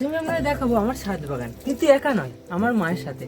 আমি আমরা দেখাবো, আমার ছাদ বাগান। কিন্তু একা নয়, আমার মায়ের সাথে।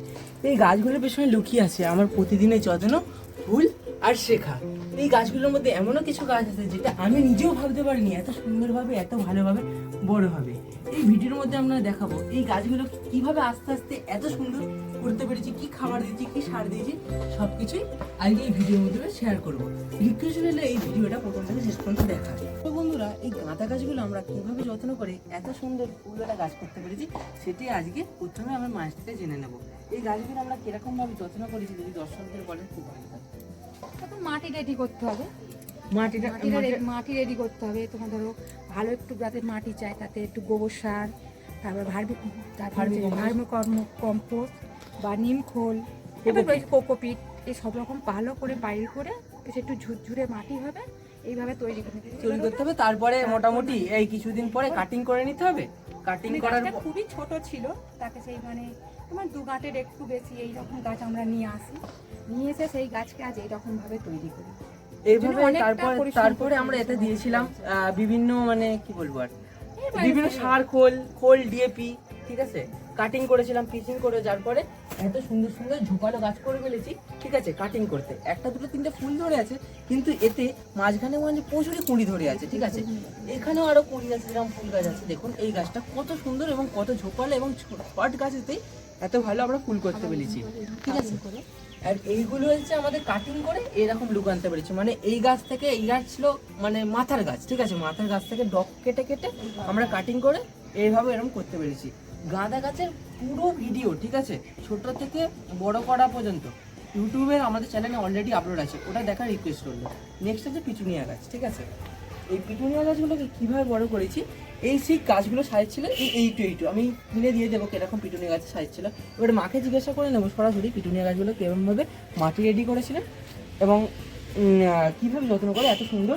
এই গাছগুলোর পেছনে লুকিয়ে আছে, আমার প্রতিদিনের যত্ন, ফুল আর শেখা। এই গাছগুলোর মধ্যে এমনও কিছু গাছ আছে যেটা আমি নিজেও ভাবতে পারিনি এত সুন্দরভাবে, এত ভালোভাবে বড় হবে। এই ভিডিওর মধ্যে আমরা দেখাবো এই গাছগুলো কীভাবে আস্তে আস্তে এত সুন্দর করতে পেরেছি কি খাবার দিয়েছি কি সার দিয়েছি সব কিছুই আজকে এই ভিডিওর মধ্যে শেয়ার করব রিকোয়েস্ট হলে এই ভিডিওটা প্রথম থেকে শেষ পর্যন্ত দেখা তো বন্ধুরা এই গাঁদা গাছগুলো আমরা কীভাবে যত্ন করে এত সুন্দর ফুলওয়ালা গাছ করতে পেরেছি সেটি আজকে প্রথমে আমার মায়ের থেকে জেনে নেব এই গাছগুলো আমরা কীরকমভাবে যত্ন করেছি যদি দর্শকদের বলেন খুব ভালো হয় তখন মাটি রেডি করতে হবে মাটিটা মাটি রেডি করতে হবে তোমার ধরো ভালো একটু যাতে মাটি চাই তাতে একটু গোবর সার তারপর ভার্মি তারপর ভার্মি কর্ম কম্পোস্ট বা নিম খোল এবার ওই কোকোপিট এই সব রকম ভালো করে বাইর করে একটু ঝুরঝুরে মাটি হবে এইভাবে তৈরি করে তৈরি করতে হবে। তারপরে মোটামুটি এই কিছুদিন পরে কাটিং করে নিতে হবে। কাটিং মানে করার খুবই ছোট ছিল তাকে সেই মানে তোমার দু গাঁটের একটু বেশি এইরকম গাছ আমরা নিয়ে আসি। নিয়ে এসে সেই গাছকে আজ এইরকম ভাবে তৈরি করি। এইভাবে তারপর তারপরে আমরা এতে দিয়েছিলাম বিভিন্ন মানে কি বলব আর? এই বিভিন্ন সার খোল খোল ডিএপি ঠিক আছে? কাটিং করেছিলাম পিচিং করে যার পরে এত সুন্দর সুন্দর ঝোপালো গাছ করে ফেলেছি। ঠিক আছে কাটিং করতে। একটা, দুটো, তিনটে ফুল ধরে আছে, কিন্তু এতে মাঝখানে মাঝে প্রচুরই কুঁড়ি ধরে আছে, ঠিক আছে? এখানেও আরও কুঁড়ি আছে, যেরকম ফুল গাছ আছে। দেখুন, এই গাছটা কত সুন্দর এবং কত ঝোপালো এবং শর্ট গাছেতেই এত ভালো আমরা ফুল করতে পেরেছি ঠিক আছে? আর এইগুলো হচ্ছে আমাদের কাটিং করে এরকম লুক আনতে পেরেছি। মানে এই গাছ থেকে, এই গাছ ছিল মানে মাথার গাছ, ঠিক আছে? মাথার গাছ থেকে ডক কেটে কেটে আমরা কাটিং করে এইভাবে এরকম করতে পেরেছি। গাঁদা গাছের পুরো ভিডিও ঠিক আছে? ছোট থেকে বড় করা পর্যন্ত। ইউটিউবের আমাদের চ্যানেলে অলরেডি আপলোড আছে। ওটা দেখার রিকোয়েস্ট করল। নেক্সট হচ্ছে পিটুনিয়া গাছ, ঠিক আছে? এই পিটুনিয়া গাছগুলোকে কীভাবে বড় করেছি? এই সেই গাছগুলো সাইজ ছিল এই এইটু এইটু আমি কিনে দিয়ে দেবো কীরকম পিটুনিয়া গাছের সাইজ ছিল। এবারে মাকে জিজ্ঞাসা করে নেব সরাসরি পিটুনিয়া গাছগুলো কেমনভাবে মাটি রেডি করেছিলেন এবং কীভাবে যত্ন করে এত সুন্দর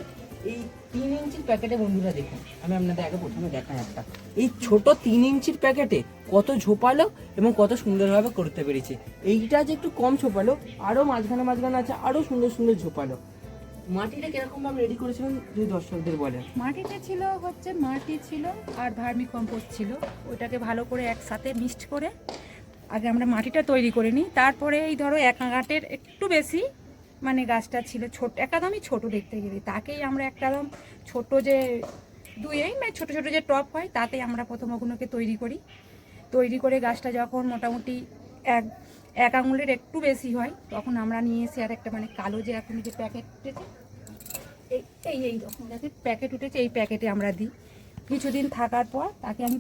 এই তিন ইঞ্চির প্যাকেটে বন্ধুরা দেখুন, আমি আপনাদের আগে প্রথমে দেখাই একটা। এই ছোট তিন ইঞ্চির প্যাকেটে কত ঝোপালো এবং কত সুন্দরভাবে করতে পেরেছে। এইটা যে একটু কম ঝোপালো আরও মাঝখানে মাঝখানে আছে আরও সুন্দর সুন্দর ঝোপালো। মাটিটা কীরকম ভাবে রেডি করেছিলেন, যদি দর্শকদের বলেন? মাটিতে ছিল হচ্ছে মাটি ছিল আর ভার্মি কম্পোস্ট ছিল। ওইটাকে ভালো করে একসাথে মিক্সড করে, আগে আমরা মাটিটা তৈরি করে নিই। তারপরে এই ধরো এক গাঁটের একটু বেশি মানে গাছটা ছিল ছোট, একদমই ছোট দেখতে গেলে। তাকেই আমরা একদম ছোট যে দুই এই মানে ছোট ছোট যে টপ হয়, তাতেই আমরা প্রথম ওগুলোকে তৈরি করি। তৈরি করে গাছটা যখন মোটামুটি এক এক আঙুলের একটু বেশি হয়, তখন আমরা নিয়ে এসে আর একটা মানে কালো যে এখন যে প্যাকেট উঠেছে, এই এই রকম যাতে প্যাকেট উঠেছে, এই প্যাকেটে আমরা দিই। কিছুদিন থাকার পর তাকে আমি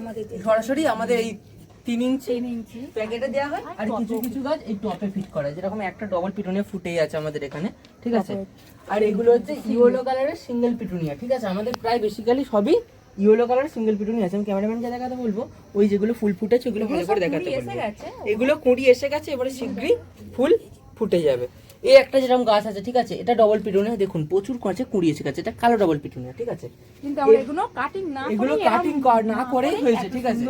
আমাদের সরাসরি আমাদের এই তিন ইঞ্চি ইঞ্চি প্যাকেটে দেওয়া হয় আর কিছু কিছু গাছ এই টপে ফিট করা যেরকম একটা ডবল পিটুনিয়া ফুটেই আছে আমাদের এখানে ঠিক আছে? আর এগুলো হচ্ছে ইয়েলো কালারের সিঙ্গেল পিটুনিয়া ঠিক আছে? আমাদের প্রায় বেসিক্যালি সবই ইয়েলো কালার সিঙ্গেল পিটুনি আছে। আমি ক্যামেরাম্যানকে দেখাতে বলব ওই যেগুলো ফুল ফুটেছে ওগুলো ভালো করে দেখাতে বলব। এগুলো কুঁড়ি এসে গেছে এবারে শীঘ্রই ফুল ফুটে যাবে। এই একটা যেরকম গাছ আছে ঠিক আছে? এটা ডবল পিটুনিয়া দেখুন প্রচুর কাছে কুড়ি এসে গেছে এটা কালো ডবল পিটুনিয়া ঠিক আছে? কিন্তু আমরা এগুলো কাটিং না এগুলো কাটিং না করেই করেই হয়েছে ঠিক আছে?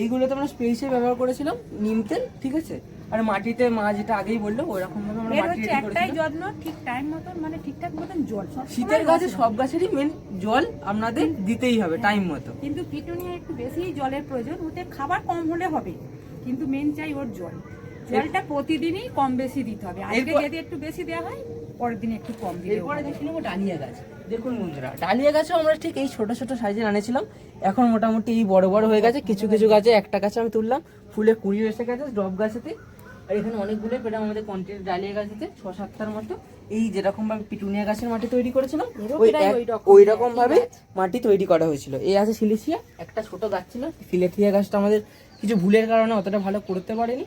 এইগুলো তো আমরা স্পেসে ব্যবহার করেছিলাম নিম তেল ঠিক আছে? আর মাটিতে মা যেটা আগেই বলল ওই রকম ভাবে আমরা মাটি রেডি একটাই যত্ন ঠিক টাইম মতন মানে ঠিকঠাক মতন জল সব শীতের গাছে সব গাছেরই মেন জল আপনাদের দিতেই হবে টাইম মতো। কিন্তু পিটুনিয়া একটু বেশি জলের প্রয়োজন ওতে খাবার কম হলে হবে কিন্তু মেন চাই ওর জল। জলটা প্রতিদিনই কম বেশি দিতে হবে। আজকে যদি একটু বেশি দেওয়া হয় পরের দিন একটু কম দিলে এরপরে দেখে নেব ডালিয়া গাছ। দেখুন বন্ধুরা ডালিয়া গাছও আমরা ঠিক এই ছোট ছোট সাইজের আনেছিলাম। এখন মোটামুটি এই বড় বড় হয়ে গেছে। কিছু কিছু গাছে একটা গাছে আমি তুললাম। ফুলে কুড়ি এসে গেছে ডব গাছেতে। আর এখানে অনেকগুলো পেলাম আমাদের কন্টিনিউ ডালিয়া গাছেতে ছ সাতটার মতো। এই যেরকম ভাবে পিটুনিয়া গাছের মাটি তৈরি করেছিলাম ওই রকম ভাবে মাটি তৈরি করা হয়েছিল। এই আছে সিলেসিয়া। একটা ছোট গাছ ছিল। সিলেসিয়া গাছটা আমাদের কিছু ভুলের কারণে অতটা ভালো করতে পারেনি।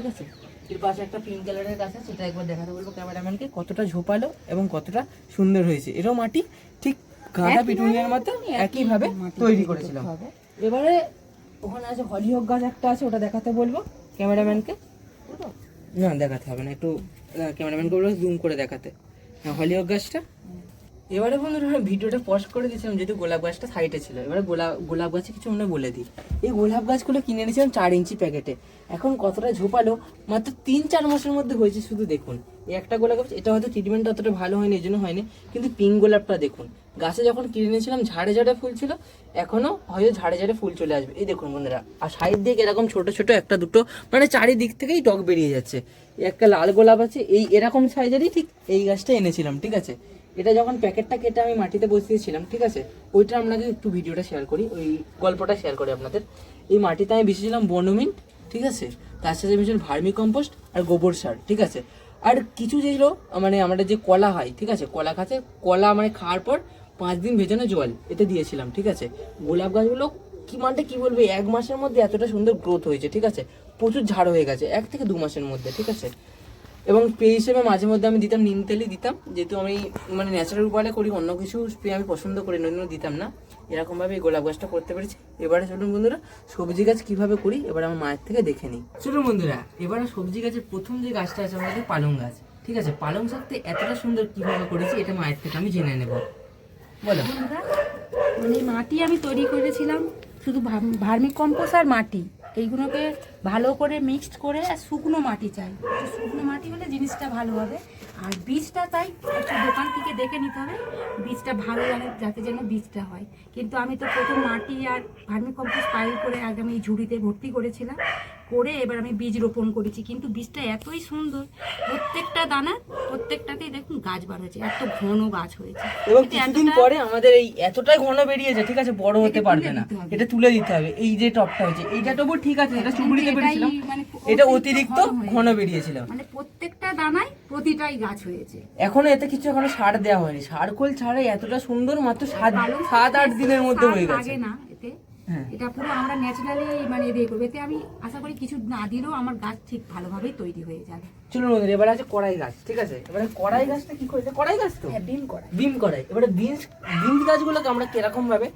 ঠিক আছে? এর পাশে একটা পিঙ্ক কালারের গাছ আছে সেটা একবার দেখাতে বলব ক্যামেরাম্যানকে কতটা ঝোপালো এবং কতটা সুন্দর হয়েছে। এরও মাটি ঠিক গাঁদা পিটুনিয়ার মতো একইভাবে তৈরি তৈরি করেছিলাম। এবারে ওখানে আছে হলিহক গাছ একটা আছে ওটা দেখাতে বলব ক্যামেরাম্যানকে না দেখাতে হবে না একটু ক্যামেরাম্যানকে বলব জুম করে দেখাতে। হ্যাঁ হলিহক গাছটা। এবারে বন্ধুরা ভিডিওটা পজ করে দিয়েছিলাম, যেহেতু গোলাপ গাছটা সাইডে ছিল। এবারে গোলাপ গোলাপ গাছে কিছু আমরা বলে দিই। এই গোলাপ গাছগুলো কিনে এনেছিলাম চার ইঞ্চি প্যাকেটে। এখন কতটা ঝোপালো, মাত্র তিন চার মাসের মধ্যে হয়েছে, শুধু দেখুন। এই একটা গোলাপ গাছ, এটা হয়তো ট্রিটমেন্ট অতটা ভালো হয়নি, এই জন্য হয়নি। কিন্তু পিঙ্ক গোলাপটা দেখুন। গাছে যখন কিনে এনেছিলাম, ঝাড়ে ঝাড়ে ফুল ছিল, এখনও হয়তো ঝাড়ে ঝাড়ে ফুল চলে আসবে। এই দেখুন বন্ধুরা, আর সাইড দিকে এরকম ছোট ছোট একটা দুটো মানে চারিদিক থেকেই টক বেরিয়ে যাচ্ছে। একটা লাল গোলাপ আছে, এই এরকম সাইজেরই ঠিক এই গাছটা এনেছিলাম, ঠিক আছে? এটা যখন প্যাকেটটা কেটে আমি মাটিতে বসিয়েছিলাম, ঠিক আছে? ওইটা আপনাকে একটু ভিডিওটা শেয়ার করি, ওই গল্পটা শেয়ার করি আপনাদের। এই মাটিতে আমি বিছিয়েছিলাম বনমিন, ঠিক আছে? তার সাথে মিশিয়েছিলাম ভার্মি কম্পোস্ট আর গোবর সার, ঠিক আছে? আর কিছু যেগুলো মানে আমাদের যে কলা হয়, ঠিক আছে? কলা খাতে কলা মানে খাওয়ার পর পাঁচ দিন ভেজানো জল, এতে দিয়েছিলাম, ঠিক আছে? গোলাপ গাছগুলো কি মানটা কি বলবে? এক মাসের মধ্যে এতটা সুন্দর গ্রোথ হয়েছে, ঠিক আছে? প্রচুর ঝাড় হয়ে গেছে, এক থেকে দু মাসের মধ্যে, ঠিক আছে? এবং স্প্রে হিসেবে মাঝে মধ্যে আমি দিতাম, নিম তেলই দিতাম। যেহেতু আমি মানে ন্যাচারাল উপায়ে করি, অন্য কিছু স্প্রে আমি পছন্দ করি না দিতাম না। এরকমভাবে এই গোলাপ গাছটা করতে পেরেছি। এবারে চলুন বন্ধুরা, সবজি গাছ কীভাবে করি, এবার আমার মায়ের থেকে দেখে নিই। চলুন বন্ধুরা, এবারে সবজি গাছের প্রথম যে গাছটা আছে, আমাদের পালং গাছ। ঠিক আছে, পালং শাকতে এতটা সুন্দর কীভাবে করেছি, এটা মায়ের থেকে আমি জেনে নেব। বলো। মানে মাটি আমি তৈরি করেছিলাম শুধু ভার্মি কম্পোস্ট আর মাটি। এইগুলোকে ভালো করে মিক্সড করে আর শুকনো মাটি চাই। শুকনো মাটি হলে জিনিসটা ভালো হবে। আর বীজটা তাই একটু দোকান থেকে দেখে নিতে হবে, বীজটা ভালো জানে যাতে যেন বীজটা হয়। কিন্তু আমি তো প্রথম মাটি আর ভার্মি কম্পোস্ট পাইল করে আগে আমি ঝুড়িতে ভর্তি করেছিলাম। করে এবার আমি বীজ রোপণ করেছি। কিন্তু বীজটা এতই সুন্দর প্রত্যেকটা দানা প্রত্যেকটাতেই দেখুন গাছ বার হয়েছে এত ঘন গাছ হয়েছে। এবং কিছুদিন পরে আমাদের এই এতটাই ঘন বেরিয়েছে ঠিক আছে বড় হতে পারবে না। এটা তুলে দিতে হবে এই যে টপটা হয়েছে এইটা তবু ঠিক আছে এটা চুবড়িতে পেরেছিলাম। মানে এটা অতিরিক্ত ঘন বেরিয়েছিল মানে প্রত্যেকটা দানায় প্রতিটাই গাছ হয়েছে। এখনও এতে কিছু এখনও সার দেওয়া হয়নি। সারকোল ছাড়াই এতটা সুন্দর মাত্র সাত সাত আট দিনের মধ্যে হয়ে গেছে। না। এটা পুরো আমরা ন্যাচারালি মানে ইয়ে করব। এতে আমি আশা করি কিছু না দিলেও আমার গাছ ঠিক ভালোভাবেই তৈরি হয়ে যাবে। চলুন বন্ধুরা এবার আছে কড়াই গাছ ঠিক আছে? এবারে কড়াই গাছটা কি করেছে? কড়াই গাছ তো? হ্যাঁ ডিম করা বিম কড়াই। এবারে বিনস বিনস গাছগুলোকে আমরা কীরকম ভাবে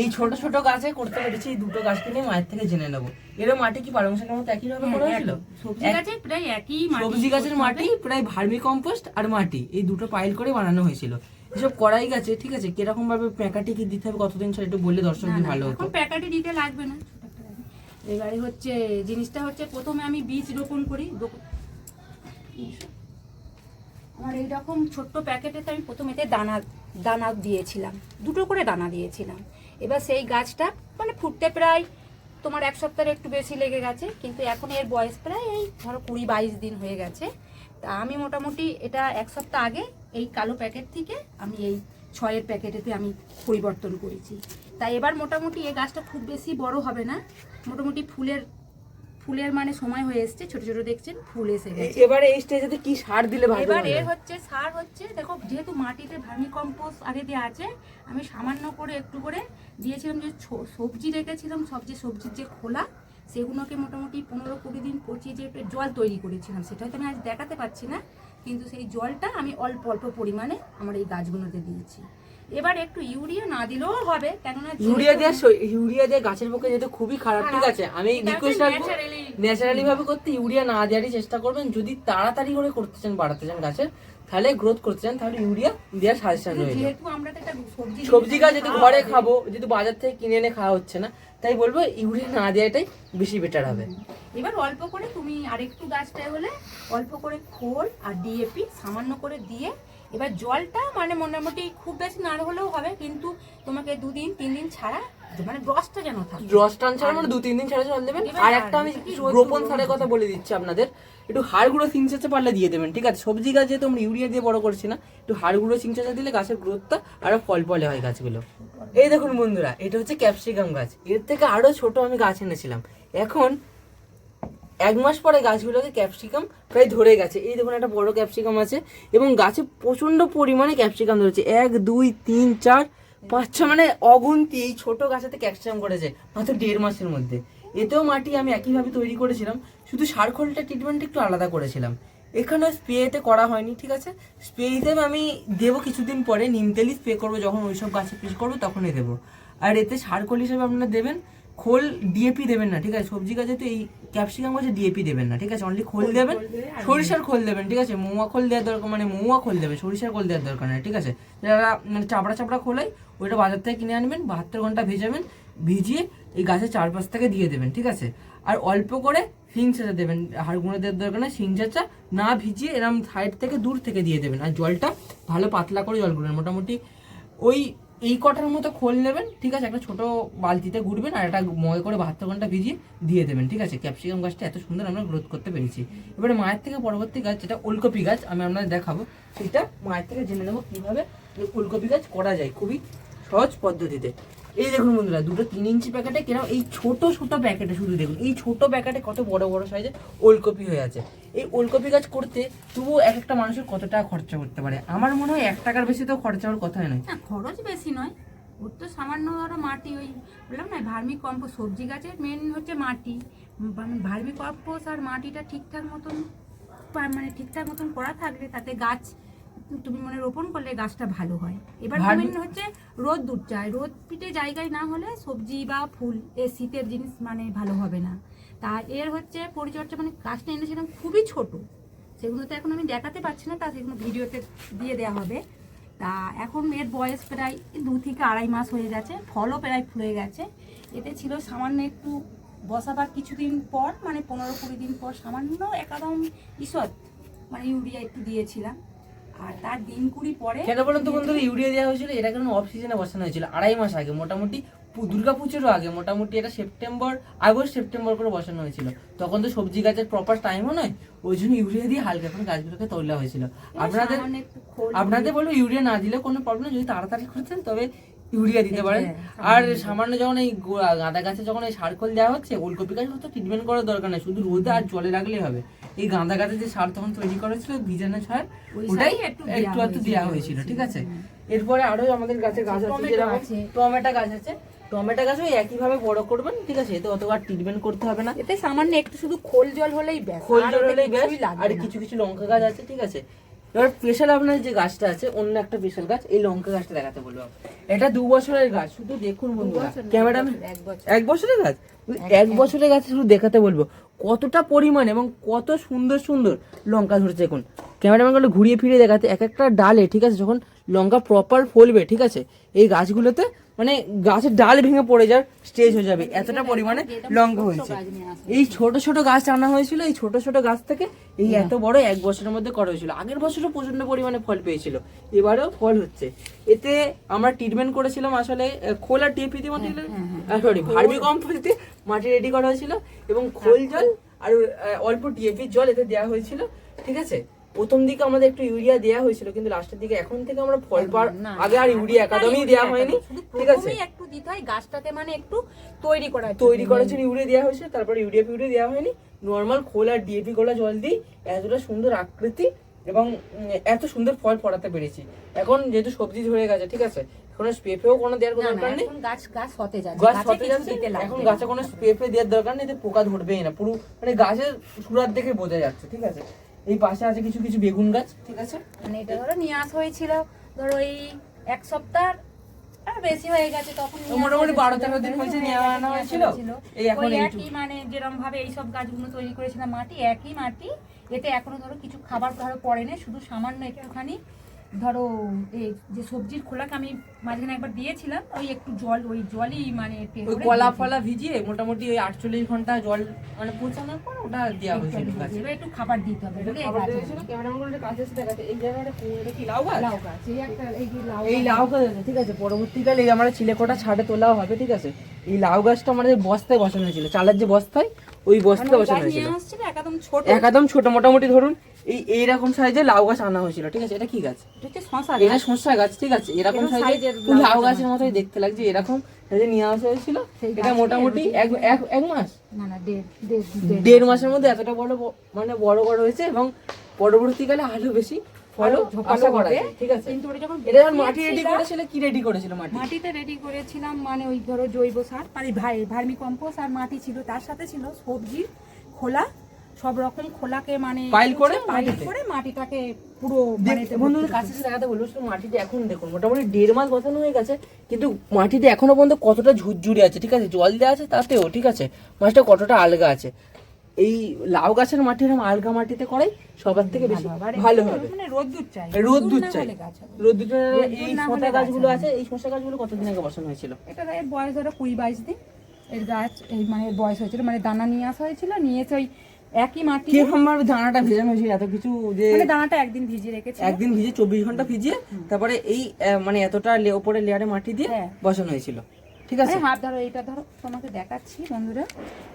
এই ছোট। ছোট গাছে করতে পেরেছি এই দুটো গাছকে নিয়ে মায়ের থেকে জেনে নেব। এর মাটি কি পালং শাকের মতো একই ভাবে করা হয়েছিল? সবজি গাছে প্রায় একই সবজি গাছের মাটি প্রায় ভার্মি কম্পোস্ট আর মাটি এই দুটো পাইল করে বানানো হয়েছিল। এসব করাই গেছে ঠিক আছে? কীরকম ভাবে প্যাকাটি কি দিতে হবে কতদিন সেটা একটু বললে দর্শকদের ভালো হতো। প্যাকেটে দিতে লাগবে না। এবারে হচ্ছে জিনিসটা হচ্ছে প্রথমে আমি বীজ রোপণ করি। আমার এইরকম ছোট্ট প্যাকেটেতে আমি প্রথম এতে দানা দানা দিয়েছিলাম। দুটো করে দানা দিয়েছিলাম। এবার সেই গাছটা মানে ফুটতে প্রায় তোমার এক সপ্তাহের একটু বেশি লেগে গেছে কিন্তু এখন এর বয়স প্রায় এই ধরো কুড়ি বাইশ দিন হয়ে গেছে। তা আমি মোটামুটি এটা এক সপ্তাহ আগে এই কালো প্যাকেট থেকে আমি এই ছয়ের প্যাকেটেতে আমি পরিবর্তন করেছি। তাই এবার মোটামুটি এই গাছটা খুব বেশি বড় হবে না। মোটামুটি ফুলের ফুলের মানে সময় হয়ে এসছে ছোট ছোট দেখছেন ফুল এসে গেছে। এবারে এই স্টেজে কি সার দিলে ভালো এবার এর হচ্ছে সার হচ্ছে দেখো যেহেতু মাটিতে ভার্মি কম্পোস্ট আগে দিয়ে আছে আমি সামান্য করে একটু করে দিয়েছিলাম যে ছ- সবজি রেখেছিলাম সবজি সবজির যে খোলা সেগুলোকে মোটামুটি পনেরো কুড়ি দিন পচিয়ে যে জল তৈরি করেছিলাম। সেটা হয়তো আমি আজ দেখাতে পাচ্ছি না কিন্তু সেই জলটা আমি অল্প অল্প পরিমাণে আমার এই গাছগুলোতে দিয়েছি। এবার একটু ইউরিয়া না দিলেও হবে কেননা ইউরিয়া দেওয়া ইউরিয়া দিয়ে গাছের পক্ষে যেহেতু খুবই খারাপ ঠিক আছে? আমি রিকোয়েস্ট রাখব ন্যাচারালি ভাবে করতে ইউরিয়া না দেওয়ারই চেষ্টা করবেন। যদি তাড়াতাড়ি করে করতে চান বাড়াতে চান গাছের তাহলে গ্রোথ করতে চান তাহলে ইউরিয়া দেওয়ার সাজেশন রয়েছে যেহেতু আমরা তো একটা সবজি সবজি গাছ যেহেতু ঘরে খাব যেহেতু বাজার থেকে কিনে এনে খাওয়া হচ্ছে না তাই বলব ইউরিয়া না দেওয়াটাই বেশি বেটার হবে। এবার অল্প করে তুমি আরেকটু গাছটায় হলে অল্প করে খোল আর ডিএপি সামান্য করে দিয়ে এবার জলটা মানে মোটামুটি খুব বেশি না হলেও হবে কিন্তু তোমাকে দুদিন তিন দিন ছাড়া মানে রসটা যেন থাকে। রস টান ছাড়া মানে দু তিন দিন ছাড়া জল দেবেন। আর একটা আমি রোপণ সারের কথা বলে দিচ্ছি আপনাদের। একটু হাড় গুঁড়ো সিংচাচা পারলে দিয়ে দেবেন, ঠিক আছে? সবজি গাছ যেহেতু আমরা ইউরিয়া দিয়ে বড় করছি না, একটু হাড় গুঁড়ো সিংচাচা দিলে গাছের গ্রোথটা আরও ফল ফলে হয় গাছগুলো। এই দেখুন বন্ধুরা, এটা হচ্ছে ক্যাপসিকাম গাছ। এর থেকে আরও ছোট আমি গাছ এনেছিলাম। এখন এক মাস পরে গাছগুলোকে ক্যাপসিকাম প্রায় ধরে গেছে। এই দেখুন একটা বড় ক্যাপসিকাম আছে এবং গাছে প্রচণ্ড পরিমাণে ক্যাপসিকাম ধরেছে। এক, দুই, তিন, চার, পাঁচ, ছ মানে অগুন্তি এই ছোট গাছেতে ক্যাপসিকাম করেছে মাত্র দেড় মাসের মধ্যে। এতেও মাটি আমি একইভাবে তৈরি করেছিলাম। শুধু সার খোলটা ট্রিটমেন্ট একটু আলাদা করেছিলাম। এখানে স্প্রেতে করা হয়নি ঠিক আছে? স্প্রে হিসেবে আমি দেবো কিছুদিন পরে নিম তেলই স্প্রে করব যখন ওইসব গাছে স্প্রে করব তখনই দেবো। আর এতে সার খোল হিসেবে আপনারা দেবেন খোল ডিএপি দেবেন না ঠিক আছে? সবজি গাছে তো এই ক্যাপসিকাম গাছে ডিএপি দেবেন না ঠিক আছে? অনলি খোল দেবেন সরিষার খোল দেবেন ঠিক আছে? মৌয়া খোল দেওয়ার দরকার মানে মৌয়া খোল দেবে সরিষার খোল দেওয়ার দরকার নেই ঠিক আছে? যারা মানে চাপড়া চাপড়া খোলাই ওইটা বাজার থেকে কিনে আনবেন বাহাত্তর ঘণ্টা ভেজাবেন ভিজিয়ে এই গাছের চারপাশ থেকে দিয়ে দেবেন ঠিক আছে? আর অল্প করে শিং চাচা দেবেন। হাড় গুঁড়ো দেওয়ার দরকার শিং চাচা না ভিজিয়ে এরম সাইড থেকে দূর থেকে দিয়ে দেবেন। আর জলটা ভালো পাতলা করে জল গুলেন মোটামুটি ওই, এই কটার মতো খোল নেবেন, ঠিক আছে? একটা ছোট বালতিতে গুড়বেন আর একটা মগে করে বাহাত্তর ঘণ্টা ভিজিয়ে দিয়ে দেবেন, ঠিক আছে? ক্যাপসিকাম গাছটা এত সুন্দর আমরা গ্রোথ করতে পেরেছি। এবারে মায়ের থেকে পরবর্তী গাছ, যেটা ওলকপি গাছ, আমি আপনাদের দেখাবো। সেটা মায়ের থেকে জেনে নেব কীভাবে ওলকপি গাছ করা যায় খুবই সহজ পদ্ধতিতে। এই দেখুন বন্ধুরা, দুটো তিন ইঞ্চি প্যাকেটে কেন এই ছোট ছোট প্যাকেটে শুধু দেখুন, এই ছোট প্যাকেটে কত বড় বড় সাইজে ওলকপি হয়ে আছে। এই ওলকপি গাছ করতে তবুও এক একটা মানুষের কত টাকা খরচা করতে পারে? আমার মনে হয় এক টাকার বেশি তো খরচা হওয়ার কথাই নয়। খরচ বেশি নয়। ওর তো সামান্য ধরো মাটি ওই বললাম না ভার্মি কম্পোস্ট সবজি গাছের মেন হচ্ছে মাটি। ভার্মি কম্পোস্ট আর মাটিটা ঠিকঠাক মতন মানে ঠিকঠাক মতন করা থাকলে তাতে গাছ তুমি মানে রোপণ করলে গাছটা ভালো হয়। এবার মেন হচ্ছে রোদ দূর চাই রোদ পিটে জায়গায় না হলে সবজি বা ফুল এ শীতের জিনিস মানে ভালো হবে না। তা এর হচ্ছে পরিচর্যা মানে গাছটা এনেছিলাম খুবই ছোট। সেগুলো তো এখন আমি দেখাতে পারছি না তা সেগুলো ভিডিওতে দিয়ে দেওয়া হবে। তা এখন এর বয়স প্রায় দু থেকে আড়াই মাস হয়ে গেছে ফলও প্রায় ফুলে গেছে। এতে ছিল সামান্য একটু বসাবার কিছুদিন পর মানে পনেরো কুড়ি দিন পর সামান্য একাদম ঈষৎ মানে ইউরিয়া একটু দিয়েছিলাম। আর তার দিন কুড়ি পরে কেন বলুন তো বন্ধুরা ইউরিয়া দেওয়া হয়েছিল এটা কারণ অফ সিজনে বসানো হয়েছিল? আড়াই মাস আগে মোটামুটি দুর্গাপুজোরও আগে মোটামুটি এটা সেপ্টেম্বর আগস্ট সেপ্টেম্বর করে বসানো হয়েছিল। তখন তো সবজি গাছের প্রপার টাইমও নয় ওই জন্য ইউরিয়া দিয়ে হালকা করে গাছগুলোকে তোলা হয়েছিল। আপনাদের আপনাদের বলব ইউরিয়া না দিলে কোনো প্রবলেম যদি তাড়াতাড়ি করতেন তবে ইউরিয়া দিতে পারেন। আর সামান্য যখন এই গাঁদা গাছে যখন এই সারকোল দেওয়া হচ্ছে ওলকপি গাছ তো ট্রিটমেন্ট করার দরকার নেই শুধু রোদে আর জলে রাখলেই হবে। এই গাঁদা গাছে যে সার তখন তৈরি করা হয়েছিল ভিজানো সার ওটাই একটু একটু দেওয়া হয়েছিল। ঠিক আছে? এরপরে আরও আমাদের গাছে গাছ আছে টমেটো যেরকম আছে। টমেটো গাছ আছে টমেটো গাছও একইভাবে বড় করবেন ঠিক আছে? এতে অত আর ট্রিটমেন্ট করতে হবে না। এতে সামান্য একটু শুধু খোল জল হলেই ব্যাস খোল জল হলেই ব্যাস আর কিছু কিছু লঙ্কা গাছ আছে ঠিক আছে? এবার স্পেশাল আপনার যে গাছটা আছে অন্য একটা স্পেশাল গাছ এই লঙ্কা গাছটা দেখাতে বলব এটা দু বছরের গাছ শুধু দেখুন বন্ধুরা। ক্যামেরা এক এক বছরের গাছ? এক বছরের গাছ শুধু দেখাতে বলব। কতটা পরিমাণ এবং কত সুন্দর সুন্দর লঙ্কা ধরেছে এখন ক্যামেরাম্যানগুলো ঘুরিয়ে ফিরিয়ে দেখাতে এক একটা ডালে ঠিক আছে যখন লঙ্কা প্রপার ফলবে ঠিক আছে এই গাছগুলোতে মানে গাছের ডাল ভেঙে পড়ে যাওয়ার স্টেজ হয়ে যাবে এতটা পরিমাণে লঙ্কা হয়েছে। এই ছোট ছোট গাছ আনা হয়েছিল এই ছোট ছোট গাছ থেকে এই এত বড় এক বছরের মধ্যে করা হয়েছিল। আগের বছরও প্রচণ্ড পরিমাণে ফল পেয়েছিল এবারেও ফল হচ্ছে। এতে আমরা ট্রিটমেন্ট করেছিলাম আসলে খোল টিএপি দিয়ে মাটি সরি ভার্মি কম্পোস্ট মাটি রেডি করা হয়েছিল এবং খোল জল আর অল্প টিএপি জল এতে দেওয়া হয়েছিল ঠিক আছে? প্রথম দিকে আমাদের একটু ইউরিয়া দেওয়া হয়েছিল কিন্তু লাস্টের দিকে এখন থেকে আমরা ফল পাওয়ার আগে আর ইউরিয়া একাদমই দেওয়া হয়নি। ঠিক আছে? একটু দিতে হয় গাছটাকে মানে একটু তৈরি করা তৈরি করার জন্য ইউরিয়া দেওয়া হয়েছে তারপরে ইউরিয়া ফিউরিয়া দেওয়া হয়নি। নর্মাল খোল আর ডিএপি গোলা জল দিই এতটা সুন্দর আকৃতি এবং এত সুন্দর ফল ফলাতে পেরেছি। এখন যেহেতু সবজি ধরে গেছে ঠিক আছে? এখন স্প্রেফেও কোনো দেওয়ার কোনো দরকার নেই। গাছ গাছ গাছ এখন গাছে কোনো স্প্রে দেওয়ার দরকার নেই পোকা ধরবেই না। পুরো মানে গাছের সুরাত দেখে বোঝা যাচ্ছে ঠিক আছে? এই পাশে আছে কিছু কিছু বেগুন গাছ ঠিক আছে? মানে এটা ধরো নিয়ে আসা হয়েছিল ধরো এই এক সপ্তাহ আর বেশি হয়ে গেছে তখন মোটামুটি বারো তেরো দিন হয়েছে নিয়ে আনা হয়েছিল। এই এখন একই মানে যেরকম ভাবে এইসব গাছগুলো তৈরি করেছিলাম মাটি একই মাটি। এতে এখনও ধরো কিছু খাবার ধরো পড়ে না শুধু সামান্য একটুখানি ধরো এই যে সবজির খোলাকে আমি মাঝখানে একবার দিয়েছিলাম ওই একটু জল ওই জলই মানে ওই কলা ফলা ভিজিয়ে মোটামুটি ওই আটচল্লিশ ঘণ্টা জল মানে পৌঁছানোর পর ওটা দেওয়া হয়েছিল এবার একটু খাবার দিতে হবে। এই লাউ গাছ? ঠিক আছে পরবর্তীকালে এই আমরা চিলেকোটা ছাড়ে তোলাও হবে ঠিক আছে এই লাউ গাছটা আমাদের বস্তায় বসানো হয়েছিল চালের যে বস্তায় ওই বস্তায় গাছ বসানো হয়েছিল। একদম ছোট। মোটামুটি ধরুন এই এইরকম সাইজে লাউ গাছ আনা হয়েছিল ঠিক আছে? এটা কি গাছ? এটা এটা শসা গাছ ঠিক আছে? এরকম সাইজে লাউ গাছের মতোই দেখতে লাগছে এরকম সাইজে নিয়ে আসা হয়েছিল। এটা মোটামুটি এক এক এক মাস। দেড় মাসের মধ্যে এতটা বড় মানে বড় বড় হয়েছে এবং পরবর্তীকালে আরও বেশি ফলও ঝোপালো হবে। ঠিক আছে। কিন্তু ওটা যখন এটা যখন মাটি রেডি ছিল, কি রেডি করেছিল মাটি? মাটিতে রেডি করেছিলাম মানে ওই ধরো জৈব সার মানে ভাই ভার্মি কম্পোস্ট আর মাটি ছিল তার সাথে ছিল সবজির খোলা সব রকম খোলাকে মানে পাইল করে পাইল করে মাটিটাকে পুরো মানে বন্ধুদের কাছে এসে দেখাতে বলব শুধু মাটিতে এখন দেখুন মোটামুটি দেড় মাস বসানো হয়ে গেছে কিন্তু মাটিতে এখনও পর্যন্ত কতটা ঝুরঝুরে আছে ঠিক আছে? জল দেওয়া আছে তাতেও ঠিক আছে? মাছটা কতটা আলগা আছে? এই লাউ গাছের মাটি এরকম আলগা মাটিতে করাই সবার থেকে বেশি ভালো হবে। মানে রোদ্দুর চাই। রোদ্দুর চাই। রোদ্দুর এই শসা গাছগুলো আছে এই শসা গাছগুলো কতদিন আগে বসানো হয়েছিল? এটা এর বয়স ধরো কুড়ি বাইশ দিন। এর গাছ এই মানে বয়স হয়েছিল মানে দানা নিয়ে আসা হয়েছিল নিয়েছে ওই একই মাটি কীরকম ভাবে দানাটা ভেজানো হয়েছিল? এত কিছু যে মানে দানাটা একদিন ভিজিয়ে রেখেছি একদিন ভিজে চব্বিশ ঘণ্টা ভিজিয়ে তারপরে এই মানে এতটা লে- ওপরে লেয়ারে মাটি দিয়ে হ্যাঁ। বসানো হয়েছিল। ঠিক আছে? হাফ ধরো এটা ধরো তোমাকে দেখাচ্ছি বন্ধুরা।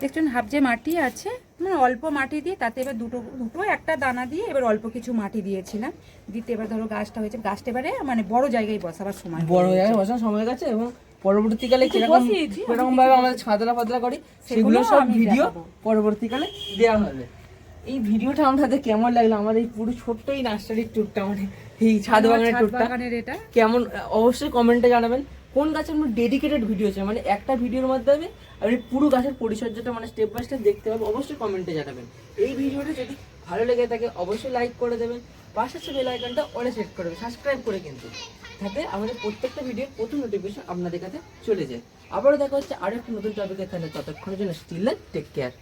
দেখছেন হাফ যে মাটি আছে মানে অল্প মাটি দিয়ে তাতে এবার দুটো দুটো একটা দানা দিয়ে এবার অল্প কিছু মাটি দিয়েছিলাম। দিতে এবার ধরো গাছটা হয়েছে গাছটা এবারে মানে বড় জায়গায় বসাবার সময় বড় জায়গায় বসানো সময় গেছে এবং পরবর্তীকালে কীরকম কীরকম ভাবে আমাদের ছাদলা ফাদলা করি সেগুলো সব ভিডিও পরবর্তীকালে দেওয়া হবে। এই ভিডিওটা আমাদের কেমন লাগল? আমার এই পুরো ছোট্ট এই নার্সারির ট্যুরটা মানে এই ছাদ বাগানের ট্যুরটা কেমন? অবশ্যই কমেন্টে জানাবেন। কোন গাছের মধ্যে ডেডিকেটেড ভিডিও আছে? মানে একটা ভিডিওর মাধ্যমে আপনি পুরো গাছের পরিচর্যাটা মানে স্টেপ বাই স্টেপ দেখতে পাবেন। অবশ্যই কমেন্টে জানাবেন। এই ভিডিওটা যদি ভালো লেগে থাকে, অবশ্যই লাইক করে দেবেন। পাশে সে বেল আইকনটা অলে সেট করবে সাবস্ক্রাইব করে কিন্তু, যাতে আমাদের প্রত্যেকটা ভিডিওর প্রথম নোটিফিকেশন আপনাদের কাছে চলে যায়। আবারও দেখা হচ্ছে আরও একটা নতুন টপিকের তাহলে ততক্ষণের জন্য স্টিল টেক কেয়ার